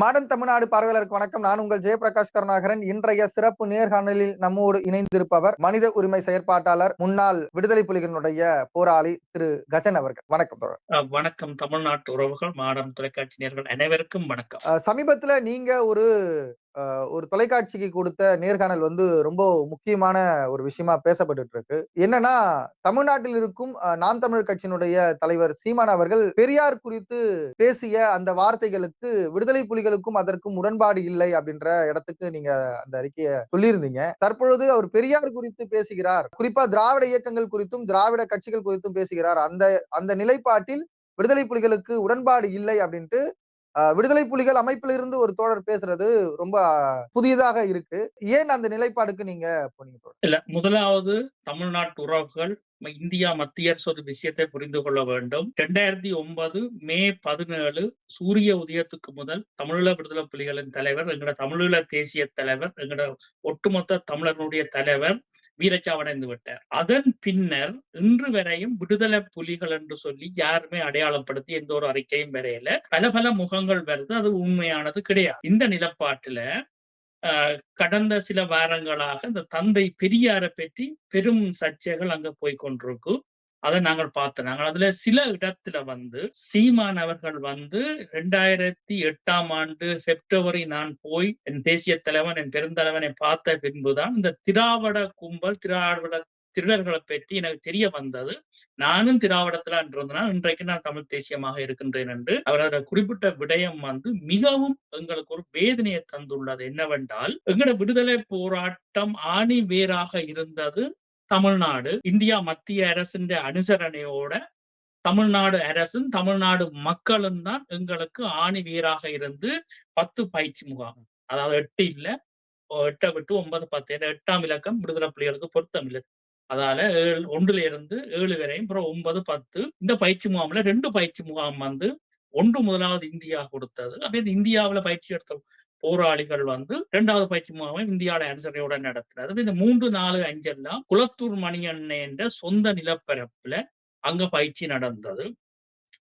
Modern Tamil Nadu பார்வையாளருக்கு வணக்கம். நான் உங்கள் ஜெயபிரகாஷ் கருணாகரன். இன்றைய சிறப்பு நேர்காணலில் நம்மோடு இணைந்திருப்பவர் மனித உரிமை செயற்பாட்டாளர் முன்னாள் விடுதலை புலிகளினுடைய போராளி திரு கஜன் அவர்கள். வணக்கம் வணக்கம். தமிழ்நாட்டு உறவுகள் மாடம் தொலைக்காட்சி நேர்கள் அனைவருக்கும் வணக்கம். சமீபத்துல நீங்க ஒரு ஒரு தொலைக்காட்சிக்கு கொடுத்த நேர்காணல் வந்து ரொம்ப முக்கியமான ஒரு விஷயமா பேசப்பட்டு இருக்கு என்னன்னா தமிழ்நாட்டில் இருக்கும் நாம் தமிழர் கட்சியினுடைய தலைவர் சீமான் அவர்கள் பெரியார் குறித்து பேசிய அந்த வார்த்தைகளுக்கு விடுதலை புலிகளுக்கும் அதற்கும் உடன்பாடு இல்லை அப்படின்ற இடத்துக்கு நீங்க அந்த அறிக்கையை சொல்லியிருந்தீங்க. தற்பொழுது அவர் பெரியார் குறித்து பேசுகிறார். குறிப்பா திராவிட இயக்கங்கள் குறித்தும் திராவிட கட்சிகள் குறித்தும் பேசுகிறார். அந்த அந்த நிலைப்பாட்டில் விடுதலை புலிகளுக்கு உடன்பாடு இல்லை அப்படின்ட்டு விடுதலை புலிகள் அமைப்புல இருந்து ஒரு தோழர் பேசுறது ரொம்ப புதியதாக இருக்கு. ஏன் அந்த நிலைப்பாடுக்கு நீங்க போனீங்க இல்ல முதலாவது தமிழ்நாட்டு உறவுகள் இந்தியா மத்திய அரசு ஒரு விஷயத்தை புரிந்து கொள்ள வேண்டும். ரெண்டாயிரத்தி ஒன்பது மே பதினேழு சூரிய உதயத்துக்கு முதல் தமிழீழ விடுதலை புலிகளின் தலைவர் எங்கட தமிழீழ தேசிய தலைவர் எங்கட ஒட்டுமொத்த தமிழர்களுடைய தலைவர் வீரச்சாவடைந்து விட்டார். அதன் பின்னர் இன்று வரையும் விடுதலை புலிகள் என்று சொல்லி யாருமே அடையாளப்படுத்தி எந்த ஒரு அறிக்கையும் வரையல. பல பல முகங்கள் வருது. அது உண்மையானது கிடையாது. இந்த நிலப்பாட்டுல ஆஹ் கடந்த சில வாரங்களாக இந்த தந்தை பெரியாரை பற்றி பெரும் சர்ச்சைகள் அங்க போய் கொண்டிருக்கு அதை நாங்கள் பார்த்தோம். நாங்கள் அதுல சில இடத்துல வந்து சீமான் அவர்கள் வந்து ரெண்டாயிரத்தி எட்டாம் ஆண்டு பிப்ரவரி நான் போய் என் தேசிய தலைவன் என் பெருந்தலைவனை பார்த்த பின்புதான் இந்த திராவிட கும்பல் திராவிட திருடர்களை பற்றி எனக்கு தெரிய வந்தது. நானும் திராவிடத்துல இருந்தனால் இன்றைக்கு நான் தமிழ் தேசியமாக இருக்கின்றேன் என்று அவர் அதில் குறிப்பிட்ட விடயம் வந்து மிகவும் எங்களுக்கு ஒரு வேதனையை தந்துள்ளது. என்னவென்றால் எங்களோட விடுதலை போராட்டம் ஆணி வேராக இருந்தது. தமிழ்நாடு இந்தியா மத்திய அரசின் அனுசரணையோட தமிழ்நாடு அரசும் தமிழ்நாடு மக்களும் தான் எங்களுக்கு ஆணி வீராக இருந்து பத்து பயிற்சி முகாம். அதாவது எட்டு இல்ல எட்டை விட்டு ஒன்பது பத்து. எட்டாம் இலக்கம் விடுதலை புலிகளுக்கு பொருத்தம் இல்லை. அதால ஏழு ஒன்றுல இருந்து ஏழு வரையும் அப்புறம் ஒன்பது பத்து. இந்த பயிற்சி முகாம்ல ரெண்டு பயிற்சி முகாம் வந்து ஒன்று முதலாவது இந்தியா கொடுத்தது. அப்ப இந்தியாவில் இந்தியாவுல பயிற்சி எடுத்தோம். போராளிகள் வந்து இரண்டாவது பயிற்சி முகாமை இந்தியாவோட அனுசரணையுடன் நடத்துறது இந்த மூன்று நாலு அஞ்செல்லாம் குளத்தூர் மணியண்ணே என்ற சொந்த நிலப்பரப்புல அங்க பயிற்சி நடந்தது.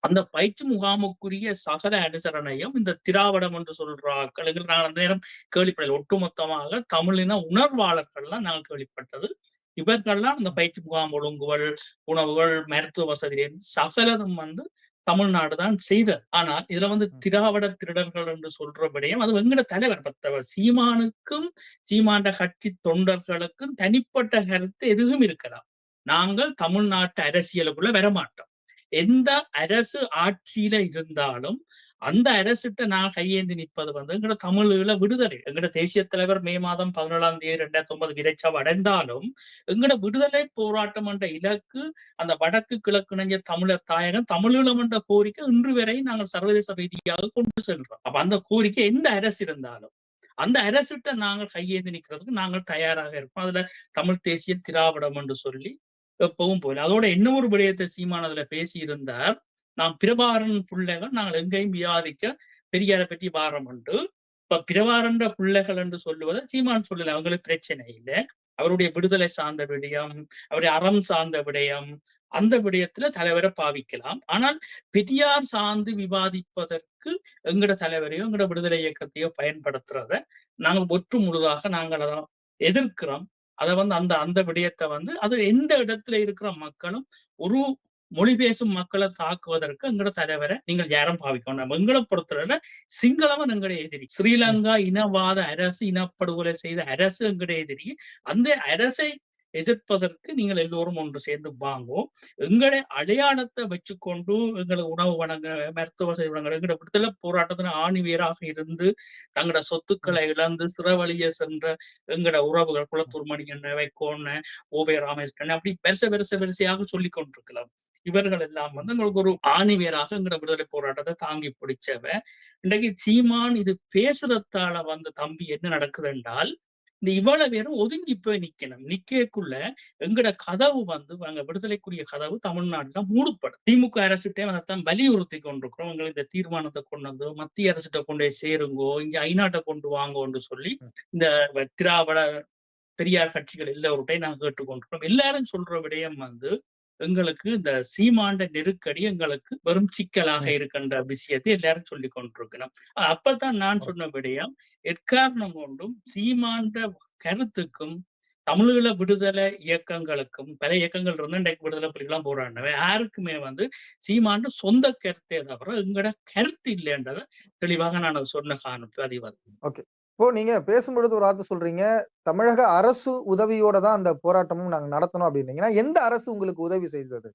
அந்த பயிற்சி முகாமுக்குரிய சகல அனுசரணையும் இந்த திராவிடம் என்று சொல்றாக்கள் நான் அந்த நேரம் கேள்விப்படல ஒட்டுமொத்தமாக தமிழின உணர்வாளர்கள்லாம் நாங்கள் கேள்விப்பட்டது. இவர்கள்லாம் அந்த பயிற்சி முகாம் ஒழுங்குகள் உணவுகள் மருத்துவ வசதி சகலதும் வந்து தமிழ்நாடு தான் செய்தது ஆனால் இதுல வந்து திராவிட திருடர்கள் என்று சொல்ற விடயம் அது வெங்கட தலைவர் பத்தவர். சீமானுக்கும் சீமாண்ட கட்சி தொண்டர்களுக்கும் தனிப்பட்ட கருத்து எதுவும் இருக்கலாம். நாங்கள் தமிழ்நாட்டு அரசியலுக்குள்ள வரமாட்டோம். எந்த அரசு ஆட்சியில இருந்தாலும் அந்த அரசிட்ட நான் கையேந்தி நிற்பது வந்து எங்கட தமிழீழ விடுதலை. எங்கட தேசிய தலைவர் மே மாதம் பதினேழாம் தேதி ரெண்டாயிரத்தி ஒன்பது விரைச்சா அடைந்தாலும் எங்கட விடுதலை போராட்டம் என்ற இலக்கு அந்த வடக்கு கிழக்கு இணைஞ்ச தமிழர் தாயகம் தமிழீழம் என்ற கோரிக்கை இன்று வரை நாங்கள் சர்வதேச ரீதியாக கொண்டு செல்றோம். அப்ப அந்த கோரிக்கை எந்த அரசு இருந்தாலும் அந்த அரசிட்ட நாங்கள் கையேந்தி நிற்கிறதுக்கு நாங்கள் தயாராக இருப்போம். அதுல தமிழ் தேசிய திராவிடம் என்று சொல்லி எப்பவும் போல. அதோட இன்னொரு விடயத்தை சீமான் அதுல பேசியிருந்தார். நாம் பிரபாரன் பிள்ளைகள் நாங்கள் எங்கேயும் விவாதிக்க பெரியாரை பற்றி வாரம் உண்டு. இப்ப பிரபாரன்ற பிள்ளைகள் என்று சொல்லுவதை சீமான் சொல்லல. அவங்களுக்கு பிரச்சனை இல்லை. அவருடைய விடுதலை சார்ந்த விடயம் அவருடைய அறம் சார்ந்த விடயம் அந்த விடயத்துல தலைவரை பாவிக்கலாம். ஆனால் பெரியார் சார்ந்து விவாதிப்பதற்கு எங்கட தலைவரையோ எங்கட விடுதலை இயக்கத்தையோ பயன்படுத்துறத நாங்கள் ஒற்று முழுதாக நாங்கள் அதை எதிர்க்கிறோம். அதை வந்து அந்த அந்த விடயத்தை வந்து அது எந்த இடத்துல இருக்கிற மக்களும் ஒரு மொழி பேசும் மக்களை தாக்குவதற்கு எங்கட தலைவரை நீங்கள் யாரும் பாவிக்கணும் எங்களை பொறுத்தவரை சிங்களவன் எங்கட எதிரி ஸ்ரீலங்கா இனவாத அரசு இனப்படுகொலை செய்த அரசு எங்கட எதிரி அந்த அரசை எதிர்ப்பதற்கு நீங்கள் எல்லோரும் ஒன்று சேர்ந்து வாங்கும். எங்களை அடையாளத்தை வச்சுக்கொண்டு எங்களை உணவு வழங்க மருத்துவ வசதி வழங்க எங்களோட விடுதலை போராட்டத்தின் ஆணிவியராக இருந்து தங்களோட சொத்துக்களை இழந்து சிறவழிய சென்ற எங்களோட உறவுகள் குளத்தூர் என்ன வைக்கோன்னு ஓபே ராமேஸ்வரன் அப்படி பெருச பெருச பெருசையாக சொல்லி கொண்டிருக்கலாம். இவர்கள் எல்லாம் வந்து உங்களுக்கு ஒரு ஆணிவியராக எங்கிற விடுதலை போராட்டத்தை தாங்கி பிடிச்சவ. இன்றைக்கு சீமான் இது பேசுறதால வந்த தம்பி என்ன நடக்குது என்றால் இந்த இவ்வளவு பேரும் ஒதுங்கி போய் நிக்கணும். நிக்கக்குள்ள எங்கட கதவு வந்து அங்க விடுதலைக்குரிய கதவு தமிழ்நாட்டுல மூடப்படும் திமுக அரசுகிட்டே அதைத்தான் வலியுறுத்தி கொண்டிருக்கிறோம். உங்களை இந்த தீர்மானத்தை கொண்டு வந்து மத்திய அரசுகிட்ட கொண்டு போய் சேருங்கோ இங்க ஐநாட்டை கொண்டு வாங்கோன்னு சொல்லி இந்த திராவிட பெரியார் கட்சிகள் எல்லோருட்டையும் நாங்கள் கேட்டுக்கொண்டிருக்கிறோம். எல்லாரும் சொல்ற விடயம் வந்து எங்களுக்கு இந்த சீமாண்ட நெருக்கடி எங்களுக்கு வெறும் சிக்கலாக. இருக்கின்ற விஷயத்தை எல்லாரும் சொல்லி கொண்டிருக்கிறோம் அப்பதான் நான் சொன்ன விடயம் எக்காரணம் கொண்டும் சீமாண்ட கருத்துக்கும் தமிழீழ விடுதலை இயக்கங்களுக்கும் பல இயக்கங்கள் இருந்து இன்றைக்கு விடுதலை புலிகளாம் போராடினவை யாருக்குமே வந்து சீமாண்டு சொந்த கருத்தே தவிர எங்களோட கருத்து இல்லைன்றதை தெளிவாக நான் அதை சொன்ன காரணம் பதிவு இப்போ நீங்க பேசும்பொழுது ஒரு வார்த்தை சொல்றீங்க தமிழக அரசு உதவியோட தான் அந்த போராட்டமும் நாங்க நடத்தணும் அப்படின்னீங்கன்னா எந்த அரசு உங்களுக்கு உதவி செய்தது?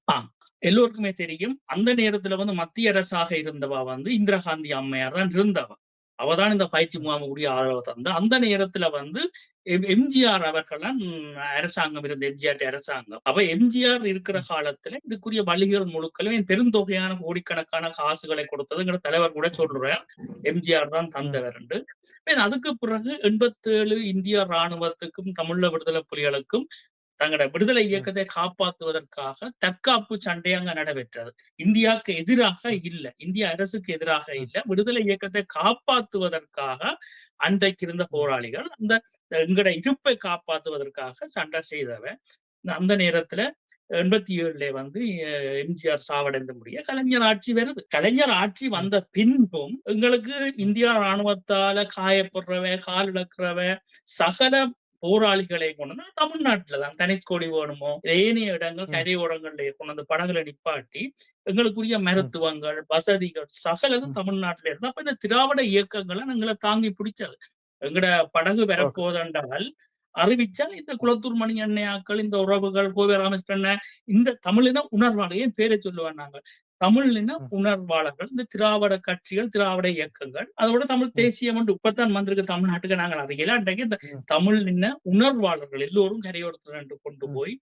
எல்லோருக்குமே தெரியும். அந்த நேரத்துல வந்து மத்திய அரசாக இருந்தவா வந்து இந்திரா காந்தி அம்மையார் தான் இருந்தவா அவதான் இந்த பயிற்சி முகாமுடைய ஆதரவு தந்த அந்த நேரத்துல வந்து எம்- எம்ஜிஆர் அவர்களாம் அரசாங்கம் இருந்த எம்ஜிஆர் அரசாங்கம். அப்ப எம்ஜிஆர் இருக்கிற காலத்துல இதுக்குரிய வழிகள் முழுக்களும் பெருந்தொகையான கோடிக்கணக்கான காசுகளை கொடுத்ததுங்கிற தலைவர் கூட சொல்றார். எம்ஜிஆர் தான் தந்தவர் என்று. பின் அதுக்கு பிறகு எண்பத்தேழு இந்திய ராணுவத்துக்கும் தமிழீழ விடுதலை புலிகளுக்கும் தங்களோட விடுதலை இயக்கத்தை காப்பாற்றுவதற்காக தற்காப்பு சண்டை அங்க நடைபெற்றது. இந்தியாவுக்கு எதிராக இல்ல. இந்திய அரசுக்கு எதிராக இல்ல. விடுதலை இயக்கத்தை காப்பாற்றுவதற்காக அன்றைக்கு இருந்த போராளிகள் அந்த எங்கட இருப்பை காப்பாற்றுவதற்காக சண்டை செய்தவன் அந்த நேரத்துல எண்பத்தி ஏழுல வந்து எம்ஜிஆர் சாவடைந்த முடிய கலைஞர் ஆட்சி வருது. கலைஞர் ஆட்சி வந்த பின்பும் எங்களுக்கு இந்தியா ராணுவத்தால காயப்படுறவ கால் இழக்கிறவ சகல போராளிகளை கொண்டு வந்து தமிழ்நாட்டுல தான். தனிஷ்கோடி வேணுமோ ஏனைய இடங்கள் ம். கரையோரங்கள்ல கொண்டு வந்து படகுல நிப்பாட்டி எங்களுக்குரிய மருத்துவங்கள் வசதிகள் சகலதும். தமிழ்நாட்டுல இருந்து. அப்ப இந்த திராவிட இயக்கங்களை எங்களை தாங்கி பிடிச்சது. எங்கட படகு வரப்போதென்றால் அறிவிச்சால் இந்த குளத்தூர் மணி அண்ணையாக்கள் இந்த உறவுகள் கோவை ராமகிருஷ்ணன் இந்த தமிழின உணர்வாளையும் பேரை சொல்லுவாங்க நாங்க. தமிழின. உணர்வாளர்கள் இந்த திராவிட கட்சிகள் திராவிட இயக்கங்கள் அதோட தமிழ். தேசியம் என்று இப்பத்தான் வந்திருக்கு தமிழ்நாட்டுக்கு நாங்கள் அறியல அன்றைக்கு இந்த ம். தமிழின உணர்வாளர்கள் எல்லோரும் கரையோரத்துல நின்று கொண்டு. போய்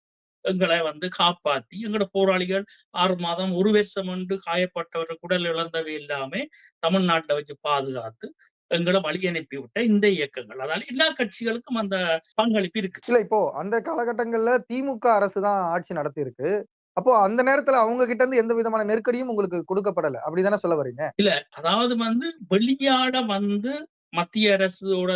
எங்களை வந்து காப்பாத்தி எங்களோட போராளிகள் ஆறு மாதம் ஒரு வருஷம் என்று காயப்பட்டவர்கள் குடல் இழந்தவை எல்லாமே தமிழ்நாட்டுல வச்சு பாதுகாத்து எங்களை வழி அனுப்பி விட்ட இந்த இயக்கங்கள் அதனால எல்லா கட்சிகளுக்கும் அந்த பங்களிப்பு இருக்கு இல்ல இப்போ அந்த காலகட்டங்கள்ல திமுக அரசு தான் ஆட்சி நடத்தி இருக்கு அப்போ அந்த நேரத்துல அவங்க கிட்ட இருந்து எந்த விதமான நெருக்கடியும் உங்களுக்கு கொடுக்கப்படல. அப்படிதானே சொல்ல வரீங்க அதாவது வந்து வெளியாட வந்து மத்திய அரசோட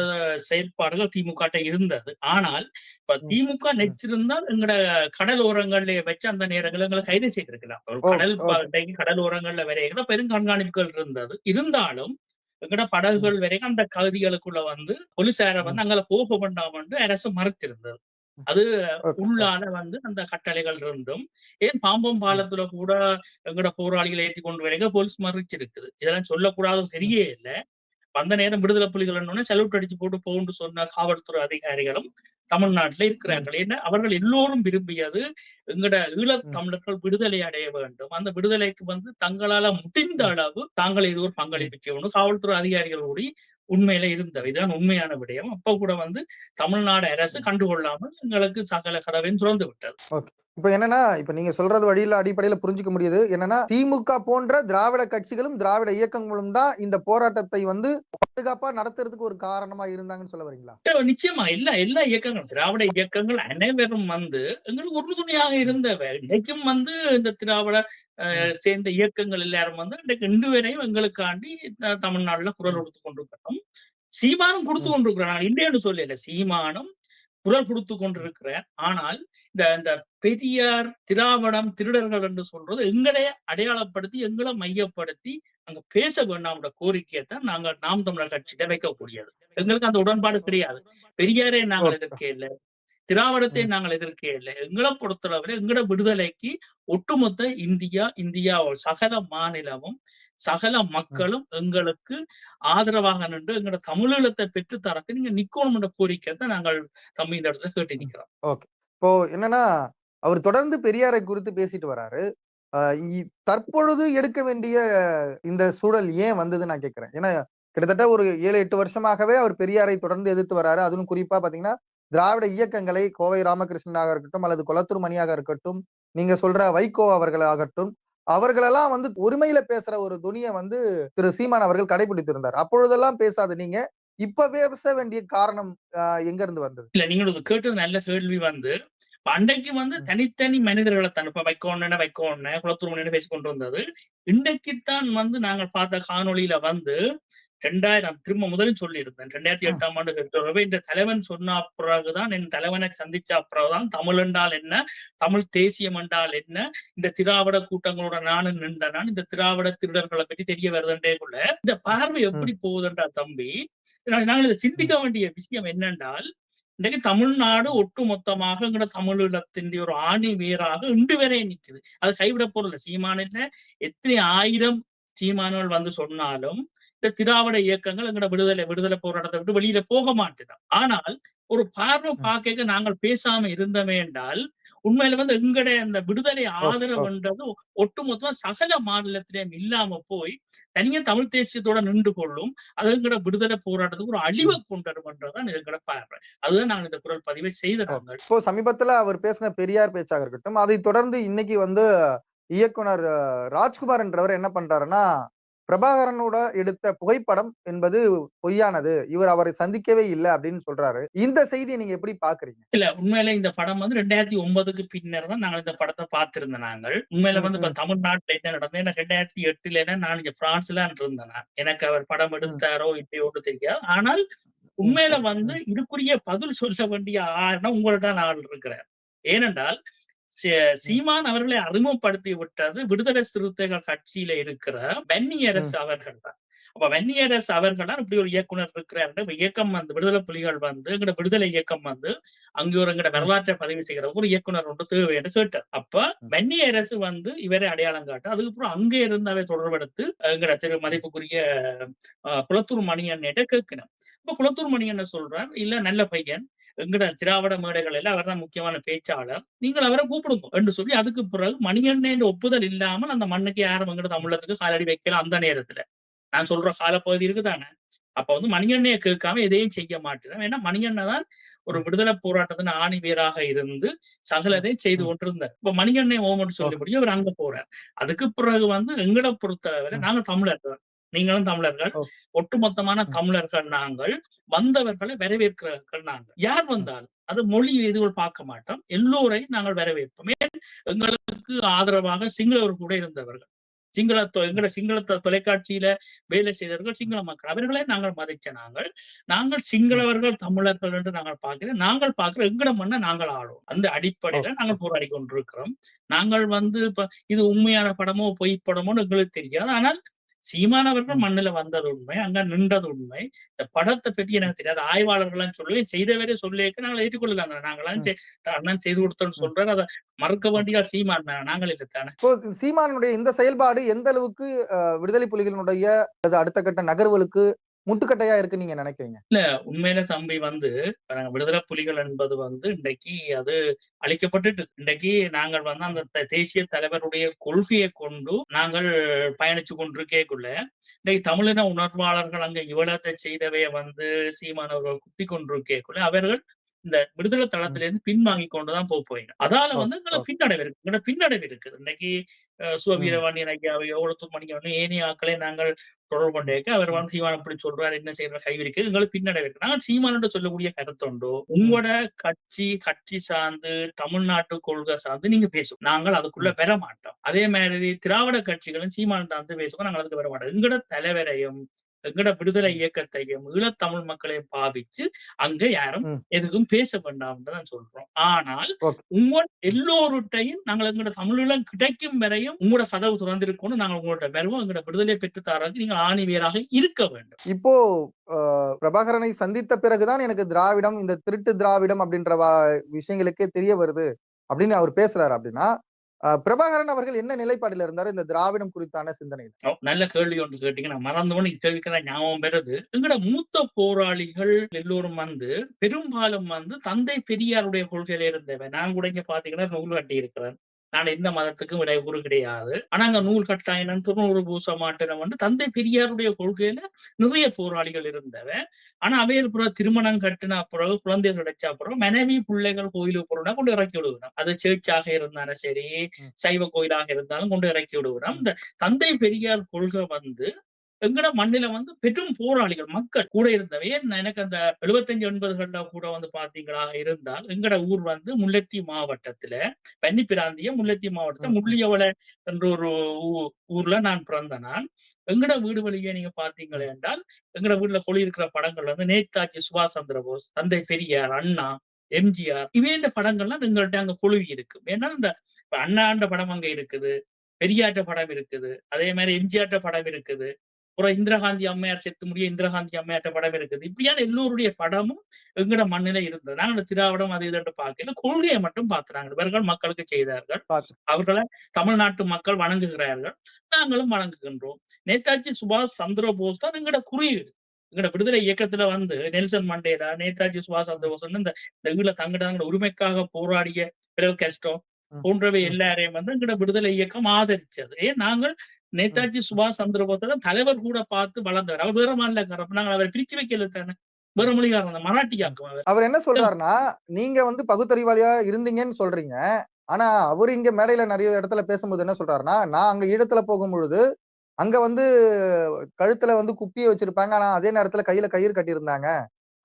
செயல்பாடுகள் திமுக இருந்தது. ஆனால் இப்ப. திமுக நெச்சிருந்தால் எங்கட கடல் ஓரங்கள்ல வச்சு அந்த நேரங்கள் எங்களை கைது செய்திருக்கலாம். ஒரு கடல் கடல் ஓரங்கள்ல பெரும் கண்காணிப்புகள் இருந்தது. இருந்தாலும் எங்கட படகுகள் வரைக்கும் அந்த ககுதிகளுக்குள்ள வந்து போலீசார வந்து அங்கே போக வேண்டாம் என்று அரசு மறுத்திருந்தது. அது. உள்ளால வந்து அந்த கட்டளைகள் இருந்தும் ஏன் பாம்பம் பாலத்துல கூட எங்கட போராளிகளை ஏத்தி கொண்டு வரைக்கும் போலீஸ் மறைச்சிருக்குது? இதெல்லாம் சொல்லக்கூடாது சரியே இல்ல. அந்த நேரம் விடுதலை புலிகள் சல்யூட் அடிச்சு போட்டு போகும்னு சொன்ன காவல்துறை அதிகாரிகளும் தமிழ்நாட்டுல இருக்கிறார்கள். ஏன்னா அவர்கள் எல்லோரும் விரும்பியது எங்கட ஈழத். தமிழர்கள் விடுதலை அடைய வேண்டும். அந்த விடுதலைக்கு வந்து தங்களால முடிந்த அளவு தாங்கள் இது ஒரு பங்களிப்பு செய்யணும். காவல்துறை அதிகாரிகள் கூடி உண்மையில இருந்தவை. இதுதான் உண்மையான விடயம். அப்ப கூட வந்து தமிழ்நாடு அரசு கண்டுகொள்ளாமல் எங்களுக்கு சகல கதவையும் திறந்து விட்டது. இப்ப என்னன்னா இப்ப நீங்க சொல்றது வழியில அடிப்படையில புரிஞ்சுக்க முடியுது. என்னன்னா திமுக போன்ற திராவிட கட்சிகளும் திராவிட இயக்கங்களும் தான் இந்த போராட்டத்தை வந்து பாதுகாப்பா நடத்துறதுக்கு ஒரு காரணமா இருந்தாங்கன்னு சொல்ல வரீங்களா? நிச்சயமா. எல்லா எல்லா இயக்கங்களும் திராவிட இயக்கங்கள் அனைவரும் வந்து எங்களுக்கு உறுதுணையாக இருந்தவை இன்னைக்கும் வந்து இந்த திராவிட சேர்ந்த இயக்கங்கள் எல்லாரும் வந்து இன்றைக்கு இன்று வரையும் எங்களுக்காண்டி த- தமிழ்நாட்டுல குரல் கொடுத்து கொண்டிருக்கிறோம். சீமானும் கொடுத்து நான் இல்லைன்னு சொல்லல. சீமானும் குரல் கொடுத்து கொண்டிருக்கிறார் ஆனால் இந்த இந்த பெரியார் திராவிடம் திருடர்கள் என்று சொல்றது எங்களை அடையாளப்படுத்தி எங்களை மையப்படுத்தி அங்க பேச வேண்டாம்ன்ற கோரிக்கையை தான் நாங்க நாம் தமிழர் கட்சியிட வைக்கக்கூடியது. எங்களுக்கு அந்த உடன்பாடு கிடையாது. பெரியாரே நாங்கள். எதிர்க்க இல்லை. திராவிடத்தை. நாங்கள் எதிர்க்க இல்லை. எங்களை பொறுத்தளவில் எங்களோட விடுதலைக்கு ஒட்டுமொத்த இந்தியா இந்தியா சகல மாநிலமும் சகல மக்களும் எங்களுக்கு ஆதரவாக நின்று எங்களோட தமிழீழத்தை பெற்று தரக்கு நீங்க நிக்கணும் என்ற கோரிக்கை தான் நாங்கள் தம்பி இந்த இடத்துல கேட்டு நிக்கிறோம் இப்போ என்னன்னா அவர் தொடர்ந்து பெரியாரை குறித்து பேசிட்டு வராரு. தற்பொழுது எடுக்க வேண்டிய இந்த சூழல் ஏன் வந்தது நான் கேட்கிறேன். ஏன்னா கிட்டத்தட்ட ஒரு ஏழு எட்டு வருஷமாகவே அவர் பெரியாரை தொடர்ந்து எதிர்த்து வராரு. அதுவும் குறிப்பா பாத்தீங்கன்னா திராவிட இயக்கங்களை கோவை ராமகிருஷ்ணனாக இருக்கட்டும் அல்லது கொளத்தூர் மணியாக இருக்கட்டும் நீங்க சொல்ற வைகோ அவர்களாகட்டும் அவர்களெல்லாம் வந்து உரிமையில பேசுற ஒரு துணியை வந்து திரு. சீமான் அவர்கள் கடைபிடித்திருந்தார். அப்பொழுதெல்லாம் பேசாத நீங்க இப்ப பேச வேண்டிய காரணம் எங்க இருந்து வந்தது? இல்ல நீங்க கேட்டது நல்ல கேள்வி வந்து இப்ப அன்றைக்கு வந்து. தனித்தனி மனிதர்களை தான் இப்ப வைக்கோன்னு வைக்கோன்னு குளத்தூர் மணி பேசி கொண்டு வந்தது. இன்றைக்குத்தான் வந்து நாங்கள் பார்த்த காணொளியில வந்து ரெண்டாயிரம் திரும்ப முதலில் சொல்லியிருந்தேன். ரெண்டாயிரத்தி. எட்டாம் ஆண்டு கேட்டவரவே இந்த தலைவன் சொன்ன பிறகுதான் என் தலைவனை சந்திச்ச பிறகுதான் தமிழ் என்றால் என்ன? தமிழ் தேசியம் என்றால் என்ன? இந்த திராவிட கூட்டங்களோட நானும் நின்ற நான் இந்த திராவிட திருடர்களை பற்றி தெரிய வருதுன்றேக்குள்ள இந்த பார்வை எப்படி போகுதுன்றா தம்பி? நாங்கள் இதை சிந்திக்க வேண்டிய விஷயம் என்னென்றால் இன்றைக்கு தமிழ்நாடு ஒட்டுமொத்தமாக தமிழீழத்தின் ஒரு ஆணி வேராக இன்று வரை நிக்குது அது கைவிட போறதில்ல சீமானில எத்தனை ஆயிரம் சீமான்கள் வந்து சொன்னாலும் இந்த திராவிட இயக்கங்கள் எங்கட விடுதலை விடுதலை போராட்டத்தை விட்டு வெளியில போக மாட்டேதான் ஆனால் ஒரு பார்வை. பார்க்க நாங்கள் பேசாம இருந்தோமே என்றால் உண்மையில வந்து எங்கட அந்த விடுதலை ஆதரவுன்றது ஒட்டுமொத்தமா சகல மாநிலத்திலேயும் இல்லாம போய் தனியா தமிழ் தேசியத்தோட நின்று கொள்ளும் அது எங்கட விடுதலை போராட்டத்துக்கு ஒரு அழிவை கொண்டு வரும்ன்றதான் எங்கட பார்வை. அதுதான் நாங்கள் இந்த குரல் பதிவை செய்தாங்க இப்போ சமீபத்துல அவர் பேசின பெரியார் பேச்சாக இருக்கட்டும் அதை தொடர்ந்து இன்னைக்கு வந்து இயக்குனர் ராஜ்குமார் என்றவர் என்ன பண்றாருன்னா பிரபாகரனோட எடுத்த புகைப்படம் என்பது பொய்யானது. இவர் அவரை சந்திக்கவே இல்லை அப்படின்னு சொல்றாரு. இந்த செய்தியை நீங்க எப்படி பாக்குறீங்க? இல்ல உண்மையில இந்த படம் வந்து ரெண்டாயிரத்தி ஒன்பதுக்கு பின்னர் தான் நாங்கள் இந்த படத்தை பார்த்திருந்தோம் நாங்கள். உண்மையில வந்து இப்ப. தமிழ்நாட்டுல என்ன நடந்தது? எனக்கு ரெண்டாயிரத்தி எட்டுல நான் இங்க பிரான்ஸ்ல இருந்தேன். எனக்கு அவர் படம் எடுத்தாரோ இல்லையோன்னு தெரியாது. ஆனால் உண்மையில வந்து இதுக்குரிய பதில் சொல்ல வேண்டிய ஆறுனா உங்கள்ட்ட நான் இருக்கிறேன். ஏனென்றால் சீமான் அவர்களை அறிமுகப்படுத்தி விட்டது விடுதலை சிறுத்தைகள் கட்சியில இருக்கிற பென்னியரசு அவர்கள் தான். அப்ப வென்னியரசு அவர்கள் தான் இப்படி ஒரு இயக்குனர் இருக்கிறார் இயக்கம் வந்து விடுதலை புலிகள் வந்து எங்கட விடுதலை இயக்கம் வந்து அங்கே ஒரு எங்கட வரலாற்றை பதிவு செய்கிற ஒரு இயக்குனர் ஒன்று தேவை என்று கேட்டார். அப்ப வென்னியரசு வந்து இவரை அடையாளம் காட்டு அதுக்கப்புறம் அங்கே இருந்து அவை தொடர்பெடுத்து எங்கட திரு மதிப்புக்குரிய குளத்தூர் மணியன்னிட்ட கேட்கிறேன். இப்ப குளத்தூர் மணியன் சொல்றார்? இல்ல நல்ல பையன். எங்கட திராவிட மேடைகள் எல்லாம் அவர் தான் முக்கியமான பேச்சாளர். நீங்கள் அவரை கூப்பிடுங்க என்று சொல்லி அதுக்கு பிறகு மணியண்ணன் ஒப்புதல் இல்லாமல் அந்த மண்ணுக்கு யாரும் எங்கட தமிழத்துக்கு காலடி வைக்கல அந்த நேரத்துல. நான் சொல்ற காலப்பகுதி இருக்குதானே? அப்ப வந்து மணியண்ணையை கேட்காம எதையும் செய்ய மாட்டேன். ஏன்னா மணியண்ணன் தான் ஒரு விடுதலை போராட்டத்தின் ஆணி வேராக இருந்து சகலதை செய்து கொண்டிருந்தார். இப்ப மணியண்ணை ஓமன் சொல்லிபடி அவர் அங்க போறார். அதுக்கு பிறகு வந்து எங்கட பொறுத்தளவில். நாங்க தமிழர்கள். நீங்களும் தமிழர்கள். ஒட்டுமொத்தமான. தமிழர்கள் நாங்கள். வந்தவர்களை வரவேற்கிறவர்கள் நாங்கள். யார் வந்தாலும் அது மொழி எதுவும் பார்க்க மாட்டோம். எல்லோரையும் நாங்கள் வரவேற்போம். ஏன்? எங்களுக்கு ஆதரவாக சிங்களவர் கூட இருந்தவர்கள். சிங்கள எங்கட சிங்கள தொலைக்காட்சியில வேலை செய்தவர்கள் சிங்கள மக்கள். அவர்களை நாங்கள் மதிச்ச நாங்கள். நாங்கள் சிங்களவர்கள் தமிழர்கள் என்று நாங்கள் பார்க்கிறோம். நாங்கள் பார்க்கிற எங்கட மண்ணை நாங்கள் ஆடுவோம் அந்த அடிப்படையில நாங்கள் போராடி கொண்டிருக்கிறோம். நாங்கள் வந்து இப்ப இது உண்மையான படமோ பொய் படமோ எங்களுக்கு தெரியாது. ஆனால் சீமானவர்கள். மண்ணுல வந்தது உண்மை அங்க நின்றது உண்மை. இந்த படத்தை பற்றி எனக்கு தெரியாது. ஆய்வாளர்கள்லாம் சொல்லுவேன் செய்தவரே சொல்லியிருக்க நாங்கள் ஏற்றுக்கொள்ளலாம் நாங்களாம் அண்ணன் செய்து கொடுத்தோம்னு சொல்றாரு. அதை மறுக்க வேண்டிய சீமான் நாங்கள் இல்லத்தானே சீமானுடைய இந்த செயல்பாடு எந்த அளவுக்கு விடுதலை புலிகளினுடைய அடுத்த கட்ட நகர்வுகளுக்கு முட்டுக்கட்டையா இருக்கு நீங்க நினைக்கிறீங்க? இல்ல உண்மையில தம்பி வந்து நாங்க விடுதலை புலிகள் என்பது வந்து இன்றைக்கு அது அழிக்கப்பட்டுட்டு இன்றைக்கு நாங்கள் வந்து அந்த த- தேசிய தலைவருடைய கொள்கையை கொண்டு நாங்கள் பயணிச்சு கொண்டிருக்கேக்குள்ள இன்றைக்கு தமிழின உணர்வாளர்கள் அங்க இவ்வளத்தை செய்தவைய வந்து சீமானவர்கள் குத்தி கொண்டிருக்கேக்குள்ள அவர்கள் இந்த விடுதலை தளத்திலிருந்து பின்வாங்கி கொண்டுதான் போக போயிங்க அதால வந்து எங்களை. பின்னடைவு இருக்கு. எங்களை பின்னடைவு இருக்குது. இன்னைக்கு அஹ், சுவீரவாணியன் ஐயாவையோ ஒழுத்து மணியோ ஏனைய ஆக்களை நாங்கள் தொடர்பு கொண்டேக்க அவர் வந்து சீமான் இப்படி சொல்றாரு என்ன செய்யற கைவிரிக்கு எங்களுக்கு பின்னடைவு இருக்கு. நாங்கள் சீமானோட சொல்லக்கூடிய கருத்துண்டோ உங்களோட கட்சி கட்சி சார்ந்து தமிழ்நாட்டு கொள்கை சார்ந்து நீங்க பேசும். நாங்கள் அதுக்குள்ள பெற மாட்டோம் அதே மாதிரி திராவிட கட்சிகளும் சீமான் சார்ந்து பேசுவோம் நாங்கள் அதுக்கு பெற மாட்டோம் எங்கட தலைவரையும் எங்கட விடுதலை இயக்கத்தையும் ஈழத்தமிழ் மக்களையும் பாவிச்சு அங்க யாரும். எதுக்கும் பேச வேண்டாம் தான் சொல்றோம் ஆனால் Okay. உங்க எல்லோருட்டையும் நாங்கள் எங்களோட தமிழீழம் கிடைக்கும் வரையும் உங்களோட கதவு திறந்திருக்கணும் நாங்கள் உங்களோட வருவோம் எங்களோட விடுதலை பெற்று தரக்கு நீங்கள் ஆணிவியராக இருக்க வேண்டும் இப்போ பிரபாகரனை சந்தித்த பிறகுதான் எனக்கு திராவிடம் இந்த திருட்டு திராவிடம் அப்படின்ற விஷயங்களுக்கே தெரிய வருது அப்படின்னு அவர் பேசுறாரு அப்படின்னா பிரபாகரன் அவர்கள் என்ன நிலைப்பாடுல இருந்தாரு இந்த திராவிடம் குறித்தான சிந்தனையில? நல்ல கேள்வி ஒன்று கேட்டீங்க. நான் மறந்தவொன்னு இக்கேள்விக்கு தான் ஞாபகம் பெறுது எங்கட மூத்த போராளிகள் எல்லோரும் வந்து பெரும்பாலும் வந்து தந்தை பெரியாருடைய கொள்கையில இருந்தவன். நான் கூட இங்க பாத்தீங்கன்னா நூல் கட்டி இருக்கிறேன் நான் எந்த மதத்துக்கும் இடையூறு கிடையாது. ஆனா அங்க நூல் கட்டாயினம் திருநூறு பூச மாட்டேன் வந்து தந்தை பெரியாருடைய கொள்கையில நிறைய போராளிகள் இருந்தவன். ஆனா அவையில் பிறகு திருமணம் கட்டின பிறகு குழந்தைகள் கிடைச்ச பிறகு மனைவி பிள்ளைகள் கோயிலுக்கு போறோம்னா கொண்டு இறக்கி விடுவோம் அது சேர்ச்சாக இருந்தாலும் சரி. சைவ கோயிலாக இருந்தாலும் கொண்டு இறக்கி விடுவோம் இந்த தந்தை பெரியார் கொள்கை வந்து எங்கட மண்ணில வந்து பெரும் போராளிகள் மக்கள் கூட இருந்தவை. எனக்கு அந்த எழுபத்தஞ்சு எண்பதுகள்ல கூட வந்து பாத்தீங்களா இருந்தால் எங்கட ஊர் வந்து முல்லைத்தீவு மாவட்டத்துல பன்னி பிராந்திய முல்லைத்தீவு மாவட்டத்துல. முள்ளியவள என்ற ஒரு ஊர்ல நான் பிறந்த நான் எங்கட வீடு வழியே நீங்க பாத்தீங்களே என்றால் எங்கட வீட்டுல கொழி இருக்கிற படங்கள் வந்து நேதாஜி சுபாஷ் சந்திர போஸ் தந்தை பெரியார் அண்ணா எம்ஜிஆர் இவே இந்த படங்கள்லாம் எங்கள்ட்ட அங்க கொழுவி இருக்கு. ஏன்னா இந்த அண்ணாண்ட படம் அங்க இருக்குது பெரியாட்ட படம் இருக்குது அதே மாதிரி எம்ஜிஆர்ட்ட படம் இருக்குது. அப்புறம் இந்திரகாந்தி அம்மையார் செத்து முடிய இந்திரகாந்தி அம்மையார்ட்ட படம் இருக்குது. இப்படியான எல்லோருடைய படமும் எங்கட மண்ணில இருந்தது. நாங்க திராவிடம் அது இதுன்னு பார்க்கல கொள்கையை மட்டும் பார்த்துறாங்க இவர்கள் மக்களுக்கு செய்தார்கள். அவர்களை தமிழ்நாட்டு மக்கள் வணங்குகிறார்கள். நாங்களும் வணங்குகின்றோம். நேதாஜி சுபாஷ் சந்திர போஸ் தான் எங்கட குறியீடு. எங்கட விடுதலை இயக்கத்துல வந்து நெல்சன் மண்டேலா நேதாஜி சுபாஷ் சந்திர போஸ் இந்த ஈழ தங்கட உரிமைக்காக போராடிய பிறகு கஷ்டம். போன்றவை. எல்லாரையும் வந்து எங்கட விடுதலை இயக்கம் ஆதரிச்சது. ஏன் நாங்கள் நேதாஜி சுபாஷ் சந்திர போஸை தலைவர் கூட பார்த்து வளர்ந்தவர். அவர் வேற மாநிலக்காரர் நாங்கள் அவரை பிரிச்சு வைக்கல தானே? வேற மொழிகாரன் மராட்டியாக்கும் அவர். அவர் என்ன சொல்றாருன்னா நீங்க வந்து பகுத்தறிவாளியா இருந்தீங்கன்னு சொல்றீங்க. ஆனா அவர் இங்க மேடையில நிறைய இடத்துல பேசும்போது என்ன சொல்றாருன்னா நான் அங்க இடத்துல போகும் பொழுது அங்க வந்து கழுத்துல வந்து குப்பியை வச்சிருப்பாங்க. ஆனா அதே நேரத்துல கையில கயிறு கட்டியிருந்தாங்க.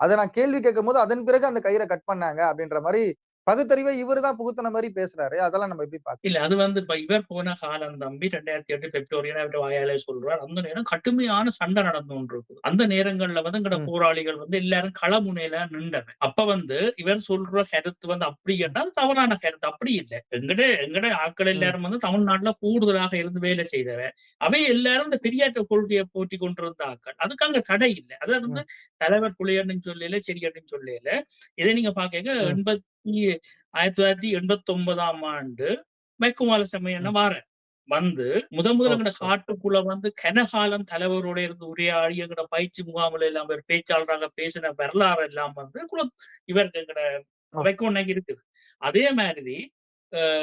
அதை நான் கேள்வி கேட்கும் போது அதன் பிறகு அந்த கயிறை கட் பண்ணாங்க அப்படின்ற மாதிரி பகுத்தறிவை இவர்தான் புகுத்தின மாதிரி பேசுறாரு. அதெல்லாம் நம்ம எப்படி பார்க்கலாம் இல்ல அது வந்து இப்ப இவர் போன காலம் தம்பி ரெண்டாயிரத்தி எட்டு பிப்ரவரியில அவர் வாயாலே சொல்றார். அந்த நேரம் கடுமையான சண்டை நடந்து கொண்டு இருக்குது அந்த நேரங்கள்ல வந்து எங்கட. போராளிகள் வந்து எல்லாரும் களமுனையில நின்றன அப்ப வந்து இவர் சொல்ற கருத்து வந்து அப்படி என்றால் தவறான கருத்து. அப்படி இல்லை. எங்கட எங்கட ஆட்கள் எல்லாரும் வந்து தமிழ்நாட்டுல கூடுதலாக இருந்து வேலை செய்தவ அவை எல்லாரும் இந்த பெரியாற்ற கொள்கையை போட்டி கொண்டிருந்த ஆட்கள் அதுக்கு அங்க தடை இல்லை. அது வந்து தலைவர் புலியன்னு சொல்லல செடியன்னு சொல்லல. இதை நீங்க பாக்க. எண்பத்தி ஆயிரத்தி தொள்ளாயிரத்தி எண்பத்தி ஒன்பதாம் ஆண்டு மைக்குமால செம்மையன வார வந்து முத முதல்ல எங்கட. காட்டுக்குள்ள வந்து கனகாலம் தலைவரோட இருந்து உரையாடி எங்கட பயிற்சி முகாமில் எல்லாம் இவர் பேச்சாளராக பேசின வரலாறு எல்லாம் வந்து குல இவருக்கு எங்கட. வைக்கோன்னைக்கு இருக்குது அதே மாதிரி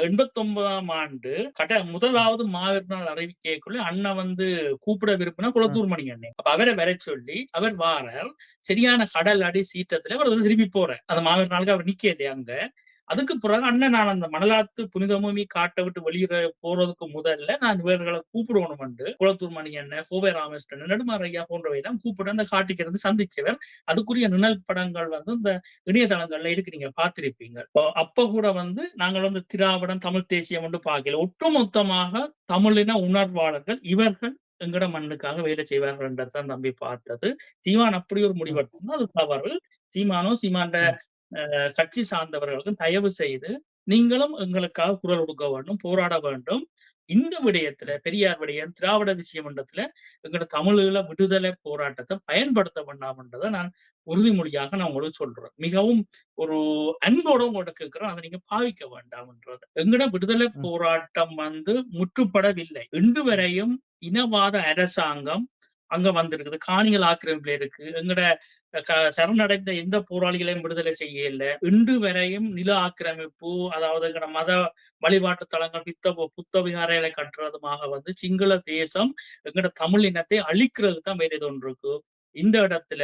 எண்பத்தி ஒன்பதாம் ஆண்டு கட முதலாவது மாவீர் நாள் அறிவிக்கைக்குள்ள அண்ணன் வந்து கூப்பிட விரும்பினா குளத்தூர் மணி அண்ணன் அப்ப அவரை வர சொல்லி அவர் வாரார். சரியான கடல் அடி சீற்றத்துல அவர் வந்து திரும்பி போறார். அந்த மாவீர் நாளுக்கு அவர் நிக்க இல்லையா அங்க. அதுக்கு பிறகு அண்ணன் நான் அந்த மணலாத்து புனிதமூமி காட்டை விட்டு வெளியிற போறதுக்கு முதல்ல நான் இவர்களை கூப்பிடணும் குளத்தூர் மணி அண்ணன் கோவை ராமேஸ்வரன் நெடுமார் ஐயா போன்றவை தான் கூப்பிட்டு அந்த காட்டுக்கு இருந்து சந்திச்சவர். அதுக்குரிய நிழல் படங்கள் வந்து இந்த இணையதளங்கள்ல இருக்கு நீங்க பார்த்திருப்பீங்க. அப்ப கூட வந்து நாங்கள் வந்து திராவிடம் தமிழ் தேசியம் வந்து பார்க்கல. ஒட்டுமொத்தமாக தமிழின உணர்வாளர்கள் இவர்கள் எங்கட மண்ணுக்காக வேலை செய்வார்கள் என்றதான் தம்பி பார்த்தது. சீமான் அப்படி ஒரு முடிவெடுத்தோம்னா அது தவறு. சீமானோ சீமாண்ட கட்சி சார்ந்தவர்களுக்கும் தயவு செய்து நீங்களும் எங்களுக்காக குரல் கொடுக்க வேண்டும் போராட வேண்டும். இந்த விடயத்துல பெரியார் விடயம் திராவிட விஷயம் மன்றத்துல எங்களோட தமிழீழ விடுதலை போராட்டத்தை பயன்படுத்த வேண்டாம்ன்றதை நான் உறுதிமொழியாக நான் உங்களுக்கு சொல்றேன். மிகவும் ஒரு அன்போட உங்களுக்கு கேட்கிறோம் அதை நீங்க பாவிக்க வேண்டாம்ன்றது. எங்கட விடுதலை. போராட்டம் வந்து முற்றுப்படவில்லை. இன்று வரையும் இனவாத அரசாங்கம் அங்க வந்திருக்குது. காணிகள் ஆக்கிரமிப்புல இருக்கு. எங்கட க- சரணடைந்த எந்த போராளிகளையும் விடுதலை செய்ய இல்ல. இன்று வரையும் நில ஆக்கிரமிப்பு அதாவது எங்கட மத வழிபாட்டு தலங்கள் பித்த புத்த விகாரைகளை கட்டுறதுமாக வந்து சிங்கள தேசம் எங்கட தமிழ் இனத்தை அழிக்கிறது தான் வேறு ஒன்று இருக்கு. இந்த இடத்துல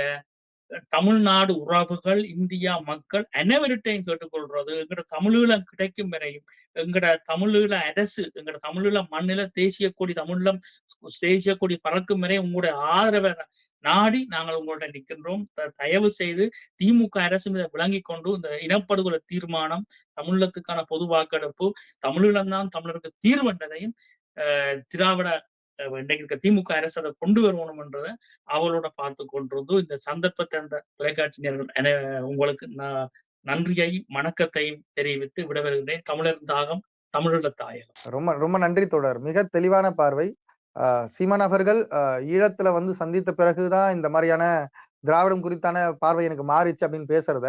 தமிழ்நாடு உறவுகள் இந்தியா மக்கள் அனைவர்கிட்டையும் கேட்டுக்கொள்றது. எங்கட தமிழீழம் கிடைக்கும் வரையும் எங்கட தமிழீழ அரசு எங்கட தமிழீழ மண்ணில தேசிய கொடி தமிழம் தேசிய கொடி பறக்கும் வரை உங்களுடைய ஆதரவை நாடி நாங்கள் உங்கள்ட்ட நிற்கின்றோம். தயவு செய்து திமுக அரசு இதை விளங்கி கொண்டு இந்த இனப்படுகொலை தீர்மானம் தமிழத்துக்கான பொது வாக்கெடுப்பு தமிழீழம்தான் தமிழருக்கு தீர்வென்றதையும் அஹ், திராவிட இன்னைக்கு இருக்க திமுக அரசு அதை கொண்டு வரணும்ன்றத அவளோட பார்த்து கொண்டிருந்து இந்த சந்தர்ப்பத்தை அந்த தொலைக்காட்சி உங்களுக்கு நான் நன்றியையும் வணக்கத்தையும் தெரிவித்து விடவருகிறேன் தமிழர் தாகம் தமிழீழ தாயகம். ரொம்ப ரொம்ப நன்றி தொடர் மிக தெளிவான பார்வை. ஆஹ் சீமான் அவர்கள் ஆஹ் ஈழத்துல வந்து சந்தித்த பிறகுதான் இந்த மாதிரியான திராவிடம் குறித்தான பார்வை எனக்கு மாறிச்சு அப்படின்னு பேசுறத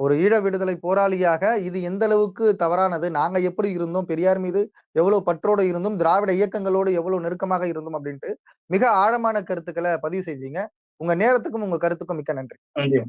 ஒரு ஈழ விடுதலை போராளியாக இது எந்த அளவுக்கு தவறானது? நாங்க எப்படி இருந்தோம்? பெரியார் மீது எவ்வளவு பற்றோடு இருந்தோம் திராவிட இயக்கங்களோடு எவ்வளவு நெருக்கமாக இருந்தோம் அப்படின்ட்டு மிக ஆழமான கருத்துக்களை பதிவு செய்தீங்க உங்க நேரத்துக்கும் உங்க கருத்துக்கும் மிக்க நன்றி. நன்றி